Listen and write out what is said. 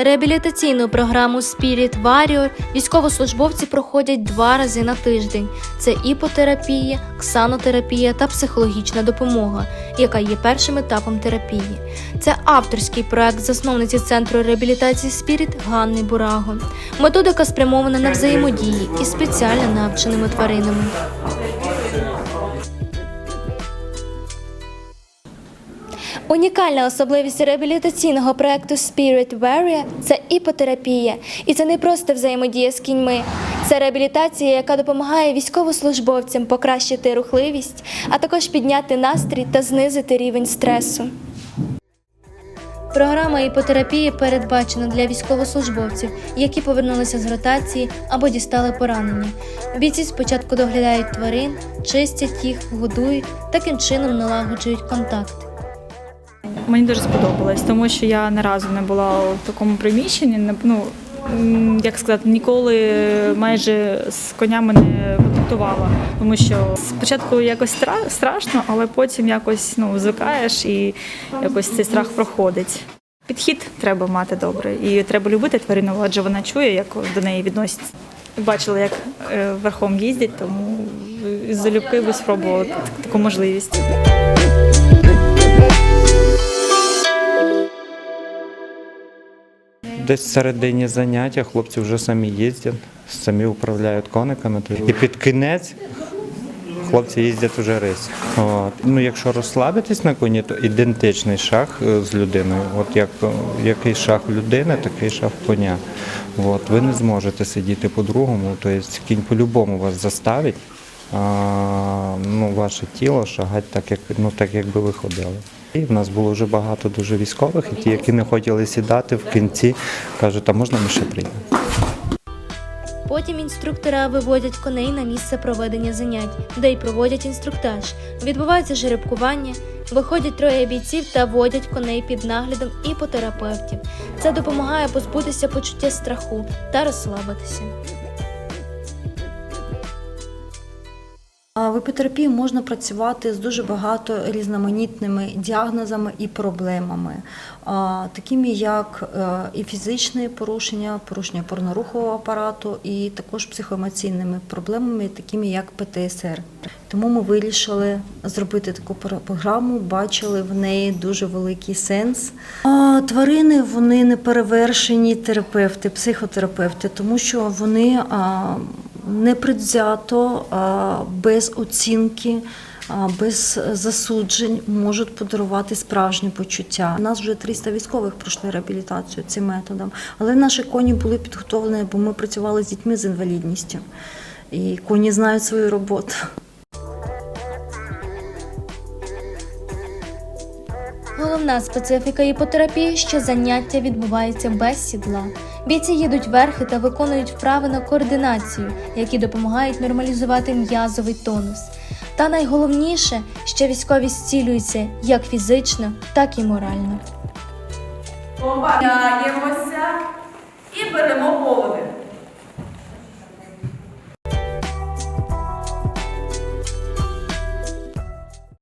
Реабілітаційну програму Spirit Warrior військовослужбовці проходять два рази на тиждень. Це іпотерапія, ксанотерапія та психологічна допомога, яка є першим етапом терапії. Це авторський проект засновниці центру реабілітації Spirit Ганни Бураго. Методика спрямована на взаємодії із спеціально навченими тваринами. Унікальна особливість реабілітаційного проекту Spirit Warrior – це іпотерапія. І це не просто взаємодія з кіньми. Це реабілітація, яка допомагає військовослужбовцям покращити рухливість, а також підняти настрій та знизити рівень стресу. Програма іпотерапії передбачена для військовослужбовців, які повернулися з ротації або дістали поранення. Бійці спочатку доглядають тварин, чистять їх, годують, таким чином налагоджують контакт. Мені дуже сподобалось, тому що я ні разу не була у такому приміщенні. не- Ну, як сказати, ніколи майже з конями не контактувала. Тому що спочатку якось стра- страшно, але потім якось ну, звикаєш і якось цей страх проходить. Підхід треба мати добре, і треба любити тварину, адже вона чує, як до неї відносяться. Бачила, як е, верхом їздять, тому залюбки би спробувала так- таку можливість. Десь в середині заняття хлопці вже самі їздять, самі управляють кониками. І під кінець хлопці їздять вже рис. От. Ну, якщо розслабитись на коні, то ідентичний шах е, з людиною. От як е, який шах людини, такий шах коня. От. Ви не зможете сидіти по-другому, тобто кінь по-любому вас заставить. А, ну, ваше тіло шагать так, як ну так, якби ви ходили. І в нас було вже багато дуже військових, і ті, які не хотіли сідати в кінці, кажуть, а можна ми ще прийдемо? Потім інструктора виводять коней на місце проведення занять, де й проводять інструктаж. Відбувається жеребкування, виходять троє бійців та водять коней під наглядом іпотерапевтів. Це допомагає позбутися почуття страху та розслабитися. В іпотерапії можна працювати з дуже багато різноманітними діагнозами і проблемами, такими як е, і фізичні порушення, порушення порнорухового апарату, і також психоемоційними проблемами, такими як ПТСР. Тому ми вирішили зробити таку пр- програму, бачили в неї дуже великий сенс. Тварини вони не перевершені терапевти, психотерапевти, тому що вони непредвзято, без оцінки, без засуджень можуть подарувати справжні почуття. У нас вже 300 військових пройшли реабілітацію цим методом, але наші коні були підготовлені, бо ми працювали з дітьми з інвалідністю. І коні знають свою роботу. Головна специфіка іпотерапії, що заняття відбувається без сідла. Бійці їдуть верхи та виконують вправи на координацію, які допомагають нормалізувати м'язовий тонус. Та найголовніше, що військові зцілюються як фізично, так і морально. Помагаємося і беремо поводи.